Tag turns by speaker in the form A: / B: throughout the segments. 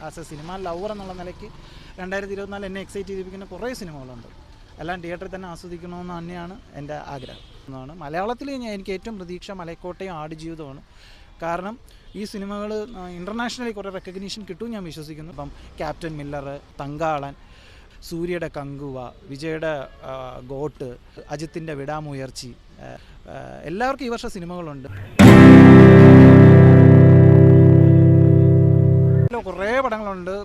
A: As A cinema lover എന്നുള്ള നിലയ്ക്ക് രണ്ടായിരത്തി ഇരുപത്തിനാല് എന്നെ എക്സൈറ്റ് ചെയ്തിരിക്കുന്ന കുറേ സിനിമകളുണ്ട്. എല്ലാം തിയേറ്ററിൽ തന്നെ ആസ്വദിക്കണമെന്ന് തന്നെയാണ് എന്റെ ആഗ്രഹം. എന്നാണ്. മലയാളത്തിൽ എനിക്ക് ഏറ്റവും പ്രതീക്ഷ മലക്കോട്ടയും ആടുജീവിതമാണ് കാരണം ഈ സിനിമകൾ ഇന്റർനാഷണലി കുറേ റെക്കഗ്നീഷൻ കിട്ടും ഞാൻ വിശ്വസിക്കുന്നു. ഇപ്പം ക്യാപ്റ്റൻ മില്ലർ തങ്കാളൻ സൂര്യയുടെ കങ്കുവ വിജയുടെ ഗോട്ട് അജിത്തിന്റെ വിടാമുയർച്ചി എല്ലാവർക്കും ഈ വർഷം സിനിമകളുണ്ട്.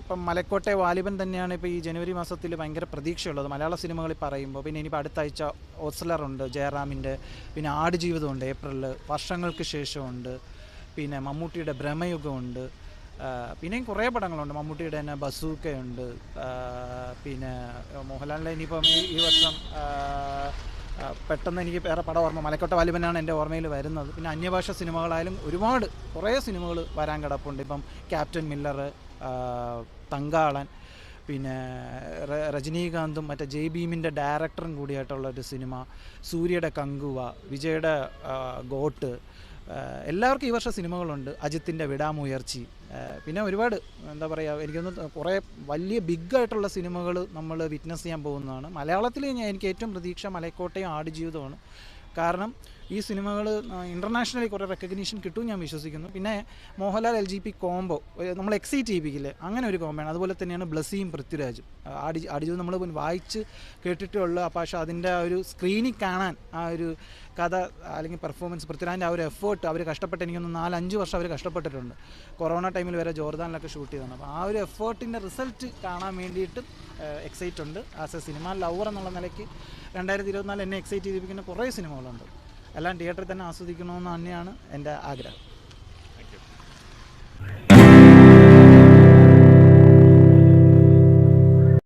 A: ഇപ്പം മലക്കോട്ടെ വാലിബൻ തന്നെയാണ് ഇപ്പോൾ ഈ ജനുവരി മാസത്തിൽ ഭയങ്കര പ്രതീക്ഷയുള്ളത്. മലയാള സിനിമകളിൽ പറയുമ്പോൾ പിന്നെ ഇനിയിപ്പോൾ അടുത്ത ആഴ്ച ഓസ്ലറുണ്ട് ജയറാമിന്റെ പിന്നെ ആട് ആടുജീവിതമുണ്ട് ഏപ്രിലിൽ വർഷങ്ങൾക്ക് ശേഷമുണ്ട് പിന്നെ മമ്മൂട്ടിയുടെ ഭ്രമയുഗമുണ്ട് പിന്നെയും കുറേ പടങ്ങളുണ്ട്. മമ്മൂട്ടിയുടെ തന്നെ ബസൂക്കയുണ്ട് പിന്നെ മോഹൻലാലിന്റെ ഇനിയിപ്പം ഈ വർഷം പെട്ടെന്ന് എനിക്ക് വേറെ പടം ഓർമ്മ മലക്കോട്ട വാലിബനാണ് എന്റെ ഓർമ്മയിൽ വരുന്നത്. പിന്നെ അന്യഭാഷ സിനിമകളായാലും ഒരുപാട് കുറേ സിനിമകൾ വരാൻ കിടപ്പുണ്ട്. ഇപ്പം ക്യാപ്റ്റൻ മില്ലർ തങ്കാളൻ പിന്നെ രജനീകാന്തും മറ്റേ ജെ ഭീമിന്റെ ഡയറക്ടറും കൂടിയായിട്ടുള്ള ഒരു സിനിമ സൂര്യയുടെ കങ്കുവ വിജയുടെ ഗോട്ട് എല്ലാവർക്കും ഈ വർഷം സിനിമകളുണ്ട്. അജിത്തിന്റെ വിടാമുയർച്ചി. പിന്നെ ഒരുപാട് എന്താ പറയുക എനിക്കൊന്ന് കുറേ വലിയ ബിഗ് ആയിട്ടുള്ള സിനിമകൾ നമ്മൾ വിറ്റ്നസ് ചെയ്യാൻ പോകുന്നതാണ്. മലയാളത്തിൽ എനിക്ക് ഏറ്റവും പ്രതീക്ഷ മലക്കോട്ടയും ആടുജീവിതമാണ് കാരണം ഈ സിനിമകൾ ഇന്റർനാഷണലി കുറേ റെക്കഗ്നീഷൻ കിട്ടും ഞാൻ വിശ്വസിക്കുന്നു. പിന്നെ Mohanlal L G P combo നമ്മൾ എക്സൈറ്റ് ചെയ്യിപ്പിക്കില്ലേ അങ്ങനെ ഒരു കോംബോയാണ് അതുപോലെ തന്നെയാണ് ബ്ലസ്സിയും പൃഥ്വിരാജും. അടി ആടുജീവിതം നമ്മൾ വായിച്ച് കേട്ടിട്ടുള്ള പക്ഷേ അതിന്റെ ആ ഒരു സ്ക്രീനിൽ കാണാൻ ആ ഒരു കഥ അല്ലെങ്കിൽ പെർഫോമൻസ് പൃഥ്വിരാജിന്റെ ആ ഒരു എഫേർട്ട് അവർ കഷ്ടപ്പെട്ട് എനിക്കൊന്ന് നാലഞ്ച് വർഷം അവർ കഷ്ടപ്പെട്ടിട്ടുണ്ട്. കൊറോണ ടൈമിൽ വരെ ജോർദാനിലൊക്കെ ഷൂട്ട് ചെയ്തതാണ്. അപ്പോൾ ആ ഒരു എഫേർട്ടിന്റെ റിസൾട്ട് കാണാൻ വേണ്ടിയിട്ട് എക്സൈറ്റ് ഉണ്ട്. ആസ് എ സിനിമ ലവർ എന്നുള്ള നിലയ്ക്ക് രണ്ടായിരത്തി ഇരുപത്തിനാല് എന്നെ എക്സൈറ്റ് ചെയ്തിരിക്കുന്ന കുറേ സിനിമകളുണ്ട്. എല്ലാം തിയേറ്ററിൽ തന്നെ ആസ്വദിക്കണമെന്ന് തന്നെയാണ് എന്റെ ആഗ്രഹം.